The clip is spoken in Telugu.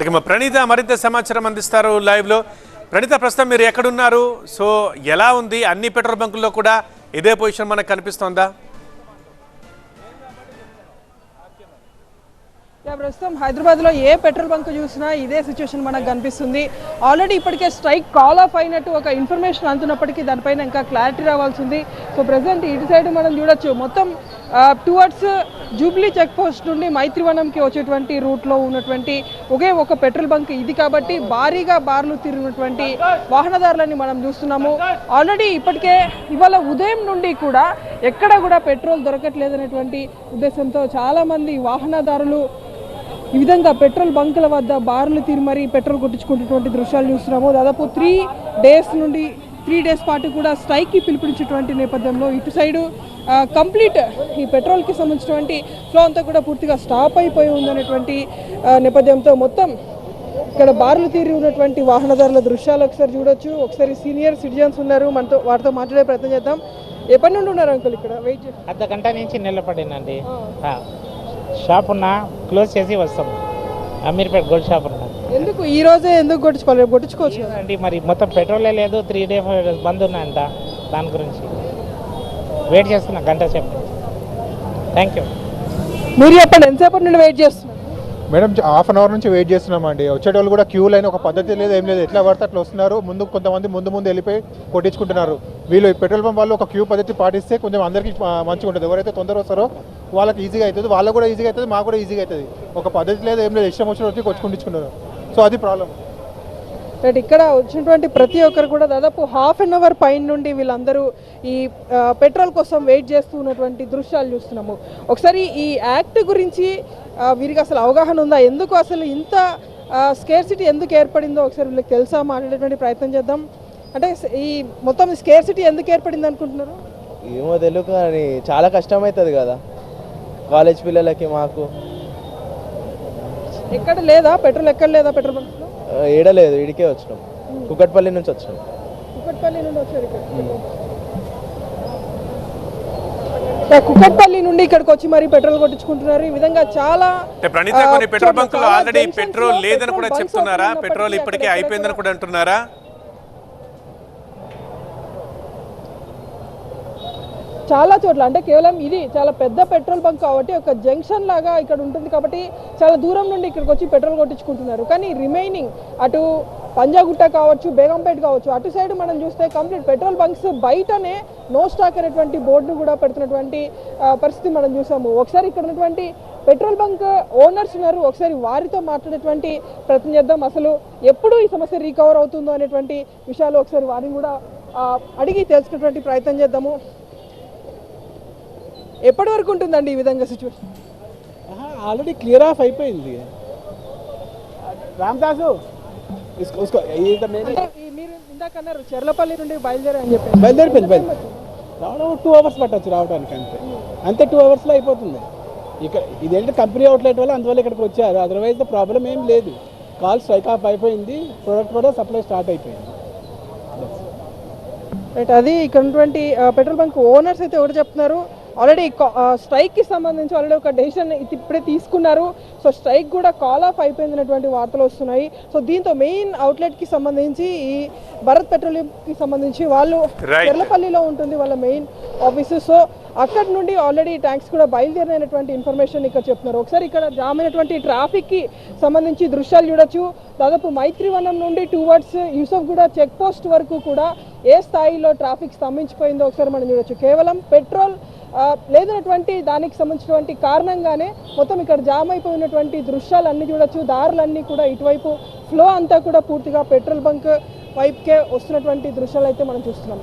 ఇక మా ప్రణీత మరింత సమాచారం అందిస్తారు లైవ్లో. ప్రణీత ప్రస్తుతం మీరు ఎక్కడున్నారు? సో ఎలా ఉంది? అన్ని పెట్రోల్ బంకుల్లో కూడా ఇదే పొజిషన్ మనకు కనిపిస్తోందా? యా, ప్రస్తుతం హైదరాబాద్లో ఏ పెట్రోల్ బంక్ చూసినా ఇదే సిచ్యువేషన్ మనకు కనిపిస్తుంది. ఆల్రెడీ ఇప్పటికే స్ట్రైక్ కాల్ ఆఫ్ అయినట్టు ఒక ఇన్ఫర్మేషన్ అందుతున్నప్పటికీ దానిపైన ఇంకా క్లారిటీ రావాల్సింది సో ప్రజెంట్ ఇటు సైడ్ మనం చూడొచ్చు. మొత్తం టువర్డ్స్ జూబ్లీ చెక్ పోస్ట్ నుండి మైత్రివనంకి వచ్చేటువంటి రూట్లో ఉన్నటువంటి ఒకే ఒక పెట్రోల్ బంక్ ఇది కాబట్టి భారీగా బార్లు తిరిగినటువంటి వాహనదారులని మనం చూస్తున్నాము. ఆల్రెడీ ఇప్పటికే ఇవాళ ఉదయం నుండి కూడా ఎక్కడ కూడా పెట్రోల్ దొరకట్లేదనేటువంటి ఉద్దేశంతో చాలామంది వాహనదారులు ఈ విధంగా పెట్రోల్ బంకుల వద్ద బార్లు తీరి మరీ పెట్రోల్ కొట్టించుకునేటువంటి దృశ్యాలు చూస్తున్నాము. దాదాపు త్రీ డేస్ నుండి త్రీ డేస్ పాటు కూడా స్ట్రైక్కి పిలుపునిచ్చేటువంటి నేపథ్యంలో ఇటు సైడు కంప్లీట్ ఈ పెట్రోల్కి సంబంధించినటువంటి ఫ్లో అంతా కూడా పూర్తిగా స్టాప్ అయిపోయి ఉందనేటువంటి నేపథ్యంతో మొత్తం ఇక్కడ బార్లు తీరి ఉన్నటువంటి వాహనదారుల దృశ్యాలు ఒకసారి చూడొచ్చు. ఒకసారి సీనియర్ సిటిజన్స్ ఉన్నారు. మనతో వారితో మాట్లాడే ప్రయత్నం చేద్దాం. ఎప్పటి నుండి ఉన్నారు అంకుల్ ఇక్కడ? వెయిట్ చేసి అర్ధ గంట నుంచి నిలబడినండి. ఆ, షాప్ ఉన్నా క్లోజ్ చేసి వస్తాం. అమీర్పేట గోల్డ్ షాప్ ఉన్నా ఎందుకు? ఈ రోజే ఎందుకు కొట్టించుకోవాలి కొట్టించుకోవచ్చు కదా. అండి మరి మొత్తం పెట్రోలే లేదు త్రీ డే బంద్ ఉన్నాయంట దాని గురించి. వెయిట్ చేస్తున్నా గంట సేపు. థ్యాంక్ యూ మీరు చెప్పండి ఎంతసేపటి నుండి వెయిట్ చేస్తున్నారు? మేడం హాఫ్ అన్ అవర్ నుంచి వెయిట్ చేస్తున్నామండి. వచ్చేటోళ్ళు కూడా క్యూ లైన్ ఒక పద్ధతి లేదు ఏం లేదు. ఎట్లా పడితే అట్లా వస్తున్నారు. ముందు కొంతమంది ముందు ముందు వెళ్ళిపోయి కొట్టించుకుంటున్నారు. వీళ్ళు పెట్రోల్ పంప్ వాళ్ళు ఒక క్యూ పద్ధతి పాటిస్తే కొంచెం అందరికీ మంచిగా ఉంటుంది. ఎవరైతే తొందర వస్తారో వాళ్ళకి ఈజీగా అవుతుంది. వాళ్ళకు కూడా ఈజీగా అవుతుంది మాకు కూడా ఈజీగా అవుతుంది. ఒక పద్ధతి లేదు ఏం లేదు. ఇష్టం వచ్చిన వచ్చి కొట్టుకుంటున్నారు సో అది ప్రాబ్లం. రైట్ ఇక్కడ వచ్చినటువంటి ప్రతి ఒక్కరు కూడా దాదాపు హాఫ్ అన్ అవర్ పైన నుండి వీళ్ళందరూ ఈ పెట్రోల్ కోసం వెయిట్ చేస్తూ ఉన్నటువంటి దృశ్యాలు చూస్తున్నాము. ఒకసారి ఈ యాక్ట్ గురించి వీరికి అసలు అవగాహన ఉందా? ఎందుకు అసలు ఇంత స్కేర్సిటీ ఎందుకు ఏర్పడిందో ఒకసారి వీళ్ళకి తెలుసా? మాట్లాడేటువంటి ప్రయత్నం చేద్దాం. అంటే ఈ మొత్తం స్కేర్సిటీ ఎందుకు ఏర్పడింది అనుకుంటున్నారు? ఏమో తెలియదు కానీ చాలా కష్టం అవుతుంది కదా. కాలేజ్ పిల్లలకి మాకు. ఎక్కడ లేదా? పెట్రోల్ ఎక్కడ లేదా? పెట్రోల్ బంక్లో ఆ, ఈడలేదు ఈడికే వచ్చినాం. కుకట్పల్లి నుంచి వచ్చినాం. కుక్కట్పల్లి నుండి కుక్కట్పల్లి ఇక్కడికి వచ్చి మరి పెట్రోల్ కొట్టించుకుంటున్నారు. ఈ విధంగా చాలా అంటే ప్రణీత కొన్ని పెట్రోల్ చాలా ఆల్రెడీ పెట్రోల్ లేదని కూడా చెప్తున్నారా? పెట్రోల్ ఇప్పటికే అయిపోయిందని కూడా అంటున్నారా? చాలా చోట్ల అంటే కేవలం ఇది చాలా పెద్ద పెట్రోల్ బంక్ కాబట్టి ఒక జంక్షన్ లాగా ఇక్కడ ఉంటుంది కాబట్టి చాలా దూరం నుండి ఇక్కడికి వచ్చి పెట్రోల్ కొట్టించుకుంటున్నారు. కానీ రిమైనింగ్ అటు పంజాగుట్ట కావచ్చు బేగంపేట కావచ్చు అటు సైడ్ మనం చూస్తే కంప్లీట్ పెట్రోల్ బంక్స్ బయటనే నో స్టాక్ అనేటువంటి బోర్డును కూడా పెడుతున్నటువంటి పరిస్థితి మనం చూసాము. ఒకసారి ఇక్కడ ఉన్నటువంటి పెట్రోల్ బంక్ ఓనర్స్ ఉన్నారు ఒకసారి వారితో మాట్లాడేటువంటి ప్రయత్నం చేద్దాం. అసలు ఎప్పుడు ఈ సమస్య రీకవర్ అవుతుందో అనేటువంటి విషయాలు ఒకసారి వారిని కూడా అడిగి తెలుసుకునేటువంటి ప్రయత్నం చేద్దాము. ఎప్పటి వరకు ఉంటుందండి ఈ విధంగా సిచ్యువేషన్ ఆల్రెడీ క్లియర్ ఆఫ్ అయిపోయింది. రామదాసు మీరు ఇందాక అన్నారు చెర్లపల్లి నుండి బయలుదేరి అని చెప్పి బయలుదేరిపోయింది బయలుదేరి రావడం టూ అవర్స్ పట్టొచ్చు రావడానికి అంతే. అంతే టూ అవర్స్లో అయిపోతుంది. ఇక్కడ ఇదేంటి కంపెనీ అవుట్లెట్ వల్ల అందువల్ల ఇక్కడికి వచ్చారు. అదర్వైజ్ ప్రాబ్లం ఏం లేదు. కాల్ స్ట్రైక్ ఆఫ్ అయిపోయింది. ప్రోడక్ట్ కూడా సప్లై స్టార్ట్ అయిపోయింది. రైట్ అది ఇక్కడ ఉన్నటువంటి పెట్రోల్ బంక్ ఓనర్స్ అయితే ఎవరు చెప్తున్నారు? ఆల్రెడీ స్ట్రైక్కి సంబంధించి ఆల్రెడీ ఒక డెసిషన్ ఇప్పుడే తీసుకున్నారు. సో స్ట్రైక్ కూడా కాల్ ఆఫ్ అయిపోయిందనేటువంటి వార్తలు వస్తున్నాయి. సో దీంతో మెయిన్ అవుట్లెట్కి సంబంధించి ఈ భరత్ పెట్రోలియం కి సంబంధించి వాళ్ళు Right. చెర్లపల్లిలో ఉంటుంది వాళ్ళ మెయిన్ ఆఫీస్ సో అక్కడ నుండి ఆల్రెడీ ట్యాంక్స్ కూడా బయలుదేరినటువంటి ఇన్ఫర్మేషన్ ఇక్కడ చెప్తున్నారు. ఒకసారి ఇక్కడ జామ్ అయినటువంటి ట్రాఫిక్కి సంబంధించి దృశ్యాలు చూడొచ్చు. దాదాపు మైత్రివనం నుండి టువర్డ్స్ యూసఫ్ కూడా చెక్ పోస్ట్ వరకు కూడా ఏ స్థాయిలో ట్రాఫిక్ స్తంభించిపోయిందో ఒకసారి మనం చూడొచ్చు. కేవలం పెట్రోల్ లేదన్నటువంటి దానికి సంబంధించినటువంటి కారణంగానే మొత్తం ఇక్కడ జామ్ అయిపోయినటువంటి దృశ్యాలన్నీ చూడొచ్చు. దారులన్నీ కూడా ఇటువైపు ఫ్లో అంతా కూడా పూర్తిగా పెట్రోల్ బంక్ వైపుకే వస్తున్నటువంటి దృశ్యాలు అయితే మనం చూస్తున్నాం.